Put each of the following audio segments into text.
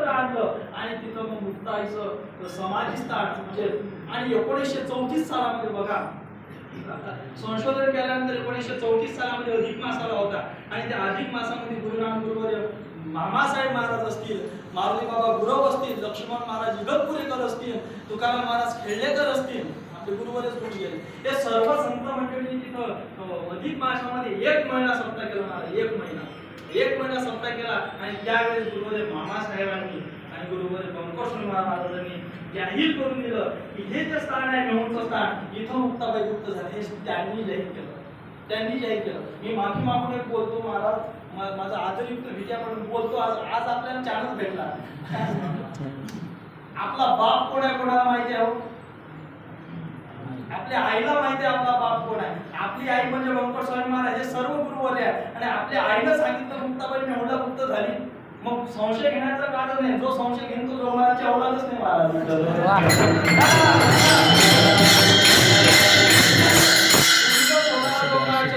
एकत्र आणलं आणि तिथं मग मुक्ताईचं समाधी स्थान म्हणजे आणि एकोणीसशे चौतीस सालामध्ये बघा संशोधन केल्यानंतर एकोणीसशे चौतीस सालामध्ये अधिक मास आला होता. आणि त्या अधिक मासामध्ये गुरुनाम गुरुवर्य मामासाहेब महाराज असतील मारुती बाबा गुरव असतील लक्ष्मण महाराज इगतपुरेकर असतील तुकाराम महाराज खेळलेकर असतील आपले गुरुवरच गुरु गेले. हे सर्व संत मंडळी तिथं अधिक मासामध्ये एक महिना सप्ताह केला महाराज एक महिना. एक महिना सप्ताह केला आणि त्यावेळेस गुरुमध्ये मामासाहेबांनी आणि गुरुमध्ये बंकोश्वर महाराजांनी जाहीर करून दिलं की हे जे स्थान आहे मेहुणचं स्थान इथं मुक्ताबाई गुप्त झाले. हे त्यांनी जाहीर केलं. त्यांनी जाहीर केलं. मी माफी मागून एक बोलतो मला माझा आदरयुक्त विद्या पण बोलतो. आज आज आपल्याला चान्स भेटला. आपला बाप कोणा कोणाला माहिती आहे हो? आपल्या आईला माहिती आहे आपला बाप कोण आहे. आपली आई म्हणजे बंकर स्वामी महाराज हे सर्व गुरुवर्य आहे. आणि आपल्या आईनं सांगितलं मुक्ताबाई मेहुणला मुक्त झाली. मग संशय घेण्याचं कारण नाही जो संशय घेऊन तो जोमाराची अवलादच नाही महाराज.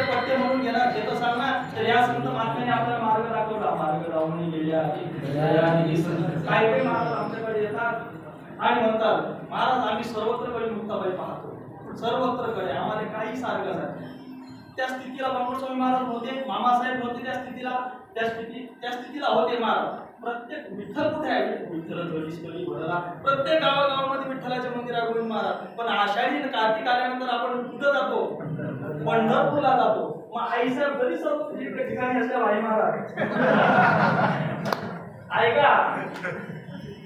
पट्टे म्हणून घेणार घेत असाल ना. तर या संत महात्म्याने आपल्याला मार्ग दाखवला. मार्ग लावून गेल्या काही काही महाराज आमच्याकडे येतात आणि म्हणतात महाराज आम्ही सर्वत्रकडे मुक्ताबाई पाहतो. सर्वत्रकडे आम्हाला काही सारखं नाही. त्या स्थितीला स्वामी महाराज होते मामासाहेब होते त्या स्थितीला त्या स्थिती त्या स्थितीला होते महाराज. प्रत्येक विठ्ठल कुठे आहे? विठ्ठल गणेशपल्ली भरला प्रत्येक गावागावामध्ये विठ्ठलाचे मंदिर आहे गोविंद महाराज. पण आषाढी कार्तिक आल्यानंतर आपण कुठं जातो? पंढरपूरला जातो. मग आईसाहेब घरी सर्व ठिकाणी असल्या भाई महाराज. ऐका.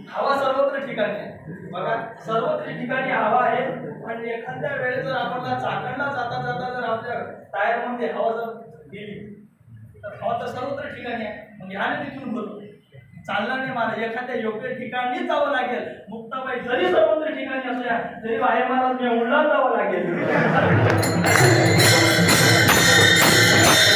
हवा सर्व ठिकाणी बघा सर्वत्र ठिकाणी हवा आहे पण एखाद्या वेळेस जर आपण चाकणला जाता जाता जर आपल्या टायरमध्ये हवा जर गेली तर हवा तर सर्वत्र ठिकाणी आहे. मग ह्याने तिथून बोलतो चालणार नाही मला एखाद्या योग्य ठिकाणी जावं लागेल. मुक्ताबाई जरी सर्वत्र ठिकाणी असल्या तरी बाहेर महाराज मेहुणला जावं लागेल.